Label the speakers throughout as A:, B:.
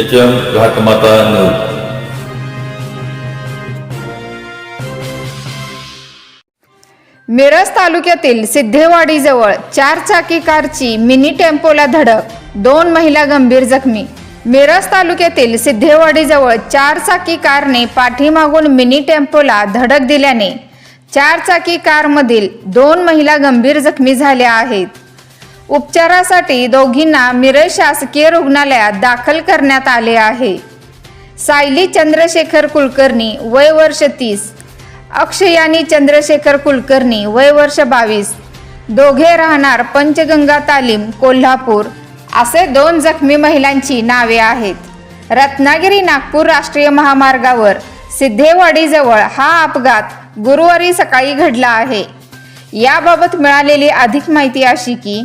A: H M Ghatmatha news
B: Miraj तालुक्यातील सिद्धेवाडीजवळ चारचाकी कारची मिनी टेम्पोला धडक दोन महिला गंभीर जखमी. मिरज तालुक्यातील सिद्धेवाडीजवळ चार चाकी कारने पाठीमागून मिनी टेम्पोला धडक दिल्याने चारचाकी कारमधील दोन महिला गंभीर जखमी झाल्या आहेत. उपचारासाठी दोघींना मिरज शासकीय रुग्णालयात दाखल करण्यात आले आहे. सायली चंद्रशेखर कुलकर्णी वय वर्ष तीस. अक्षयानी चंद्रशेखर कुलकर्णी वय वर्ष बावीस. दोघे राहणार पंचगंगा तालीम कोल्हापूर. असे दोन जखमी महिलांची नावे आहेत. रत्नागिरी नागपूर राष्ट्रीय महामार्गावर सिद्धेवाडीजवळ हा अपघात गुरुवारी सकाळी घडला आहे. याबाबत मिळालेली अधिक माहिती अशी की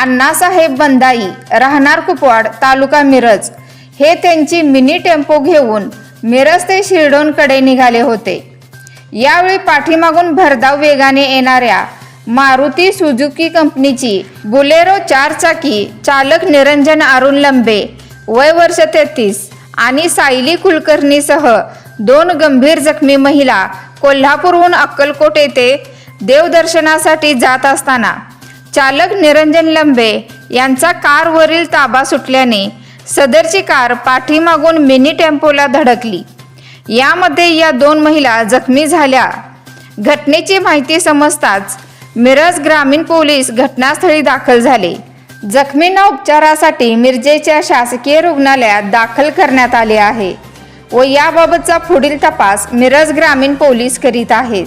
B: अण्णासाहेब बंदाई राहणार कुपवाड तालुका मिरज. हे त्यांची मिनी टेम्पो घेऊन मिरज ते शिरडोनकडे निघाले होते. यावेळी पाठीमागून भरधाव वेगाने येणाऱ्या मारुती सुझुकी कंपनीची बुलेरो चारचाकी चालक निरंजन अरुण लंबे वय वर्ष तेहतीस आणि सायली कुलकर्णीसह दोन गंभीर जखमी महिला कोल्हापूरहून अक्कलकोट येथे देवदर्शनासाठी जात असताना चालक निरंजन लंबे यांचा कारवरील ताबा सुटल्याने सदरची कार पाठीमागून मिनी टेम्पोला धडकली. यामध्ये या दोन महिला जखमी झाल्या. घटनेची माहिती समजताच मिरज ग्रामीण पोलीस घटनास्थळी दाखल झाले. जखमींना उपचारासाठी मिरजेच्या शासकीय रुग्णालयात दाखल करण्यात आले आहे व याबाबतचा पुढील तपास मिरज ग्रामीण पोलीस करीत आहेत.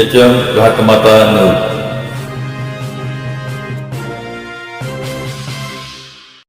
A: H M Ghatmatha news